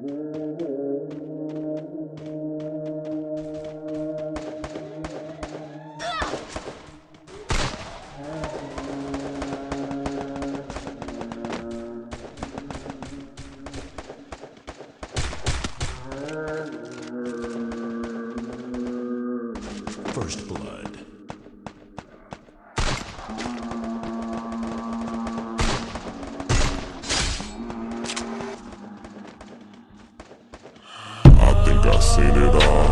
Música I've seen it all.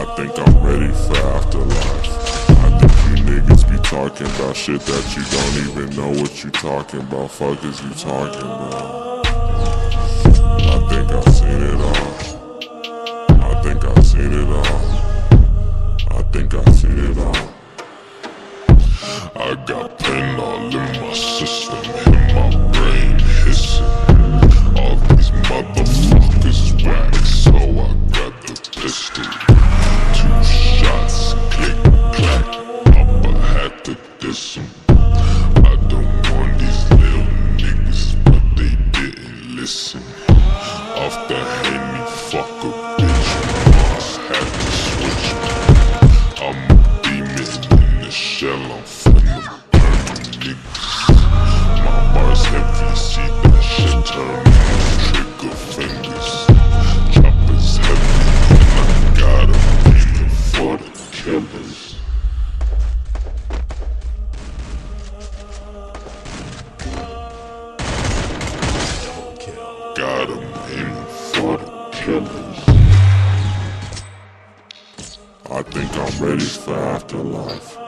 I think I'm ready for afterlife. I think you niggas be talking about shit that you don't even know what you talking about. Fuck is you talking about? I think I've seen it all. I think I've seen it all. I think I've seen it all. I got pain all in my system, in my don't want these little niggas, but they didn't listen. Off the Henny, killers. I think I'm ready for afterlife.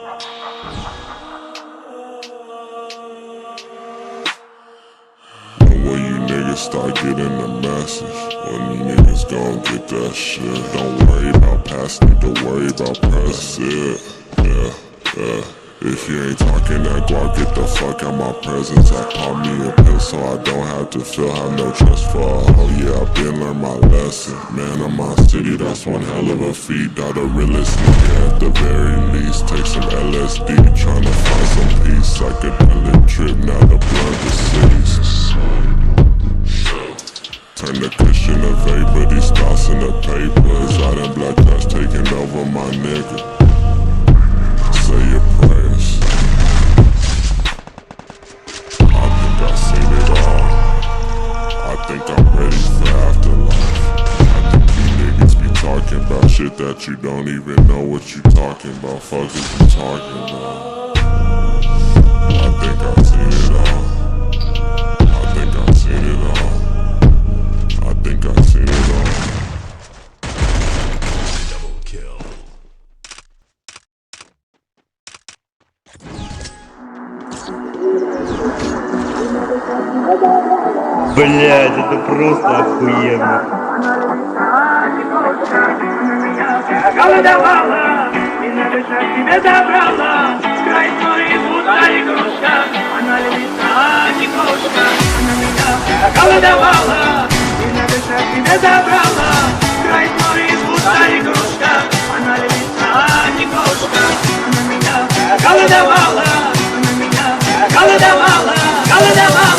Start getting the message, when you niggas gon' get that shit, don't worry about past, need to worry about present. Yeah, yeah. If you ain't talking that guap, get the fuck out my presence. I pop me a pill so I don't have to feel have no trust for a hoe. Yeah, I've been learned my lesson. Man, in my city, that's one hell of a feat. Got a realist nigga at the very least. Take some LSD, tryna find some peace. Psychedelic trip, now the blood the cities. Turn the cushion to vapor, these thoughts in the papers. I done black trash taking over my nigga. Think I'm ready for afterlife. I think you niggas be talking about shit that you don't even know what you talking about. Fuck is you talking about? Блять, это просто охуенно. Голодовала, и на душа тебе забрала Край твоей будто игрушка Она лиса, не кошка меня голодовала, и на душа забрала Край твоей игрушка Она лиса, не кошка меня голодовала Голодовала, голодовала